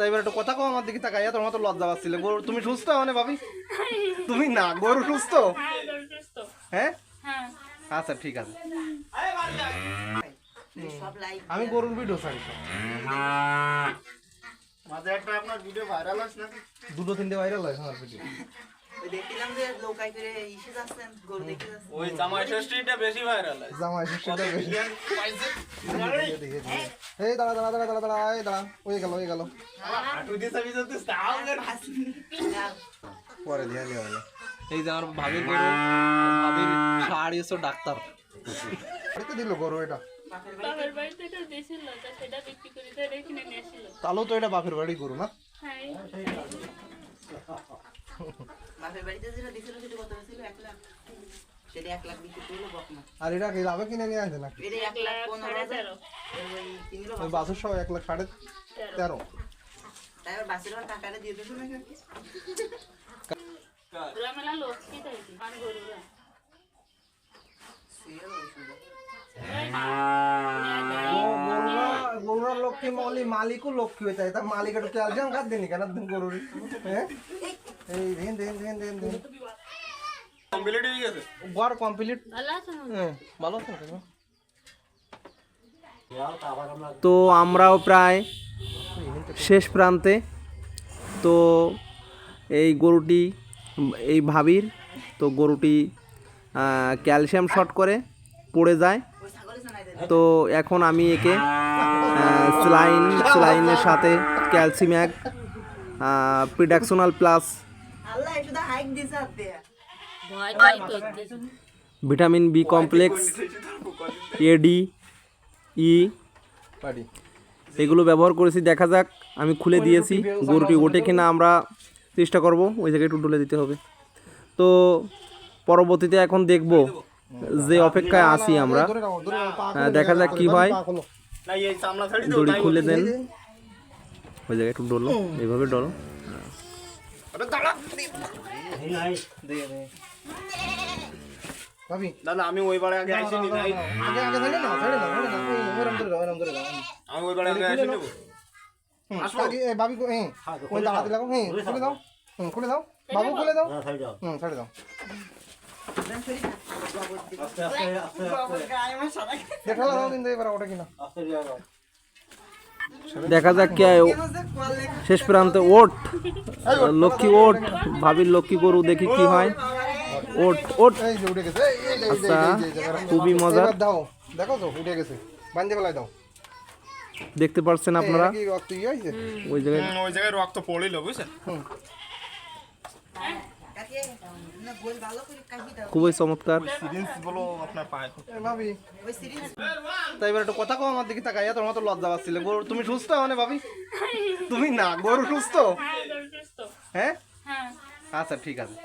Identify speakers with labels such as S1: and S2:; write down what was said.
S1: তাই এবার একটু কথা কো আমার দিকে তাকাইয়া তোমার তো লজ্জা পাচ্ছিলে। গরু তুমি সুস্থ মানে ভাবি? তুমি না গরু সুস্থ?
S2: হ্যাঁ?
S1: হ্যাঁ
S2: হ্যাঁ
S1: আচ্ছা ঠিক আছে। আমি গরুর ভিডিও ছাড়ি।
S3: মাঝে একটা আপনার ভিডিও ভাইরাল হচ্ছে না
S1: দুটো তিনটে ভাইরাল হয় আমার ভিডিও
S4: ওই যে লোকাই করে ইসে যাচ্ছেন গরু দেখতে যাচ্ছেন।
S3: ওই জামাই ষষ্ঠীটা বেশি ভাইরাল হয়
S1: জামাই ষষ্ঠীটা বেশি। এই দাঁড়া দাঁড়া দাঁড়া দাঁড়া দাঁড়া এই দাঁড়া ওই গেল ওই গেল।
S3: হাঁটু দিয়ে চাবি চলতে তাও
S1: পরে দিয়ে দেওয়া হলো এই যে আমার ভাবির গরু ভাবির ডাক্তার। দিল গরু এটা। তাহলেও তো এটা বাপের বাড়ি গরু না?
S2: হ্যাঁ।
S1: আর এটা কি লাভে কিনে নিয়ে আসে
S4: ওই
S1: বাসের সহ এক লাখ সাড়ে
S2: তেরো।
S4: না।
S2: গরুরা
S1: লক্ষ্মী মলি মালিকও লক্ষ্মী হয়ে যায়। তা মালিক একটু ক্যালসিয়াম খাদ দিনি কেন গরুর? হ্যাঁ? এই দেন দেন দেন দেন দেন
S3: কমপ্লিট হয়ে গেছে?
S1: গড় কমপ্লিট
S2: ভালো আছে
S1: হ্যাঁ ভালো আছেন
S5: তো আমরাও প্রায় শেষ প্রান্তে। তো এই গরুটি এই ভাবির তো গরুটি ক্যালসিয়াম শর্ট করে পড়ে যায়। তো এখন আমি একে স্লাইন স্লাইনের সাথে ক্যালসিম্যাক প্রিডাকশনাল plus vitamin B complex AD E. এগুলো ব্যবহার করেছি দেখা যাক আমি খুলে দিয়েছি গরুটি ওঠে কিনা আমরা চেষ্টা করব ওই জায়গায় একটু ডলে দিতে হবে। তো পরবর্তীতে এখন দেখব যে অপেক্ষায় আছি আমরা। হ্যাঁ, দেখা যাক কি হয়। দড়ি খুলে দেন। ওই জায়গায় একটু ডলো এইভাবে ডলো।
S3: দাদা আমি ওই বারে আগে তাই?
S1: ওরম দাও ওরম দাও।
S3: আমি ওই বারে
S1: এ, কো- ওই হ্যাঁ খুলে দাও। হুম খুলে দাও। বাবু খুলে দাও। হুম ছেড়ে দাও। দেখাল দাও কিন্তু এবার ওটা কিনা।
S5: দেখা যাক কে শেষ প্রান্তে ওট লক্ষ্মী ওট ভাবির লক্ষ্মী গরু দেখি কি হয় ওট ওট আচ্ছা, খুবই
S1: মজা দাও দেখো তো উঠে গেছে বান্ধে বেলায় দাও
S5: দেখতে পাচ্ছেন আপনারা
S1: ইয়ে
S5: ওই জায়গায়
S3: ওই জায়গায় রক্ত পড়িল বুঝছেন
S4: কাটিয়ে না গোল ভালো করে কাটি দাও
S5: খুবই চমৎকার।
S1: তাই এবার একটু কথা কও আমার দিকে তাকাইয়া তোমার তো লজ্জা পাচ্ছিল। গরু তুমি সুস্থ মানে ভাবি? তুমি না গরু সুস্থ?
S2: হ্যাঁ
S1: হ্যাঁ?
S2: হ্যাঁ।
S1: আচ্ছা ঠিক আছে।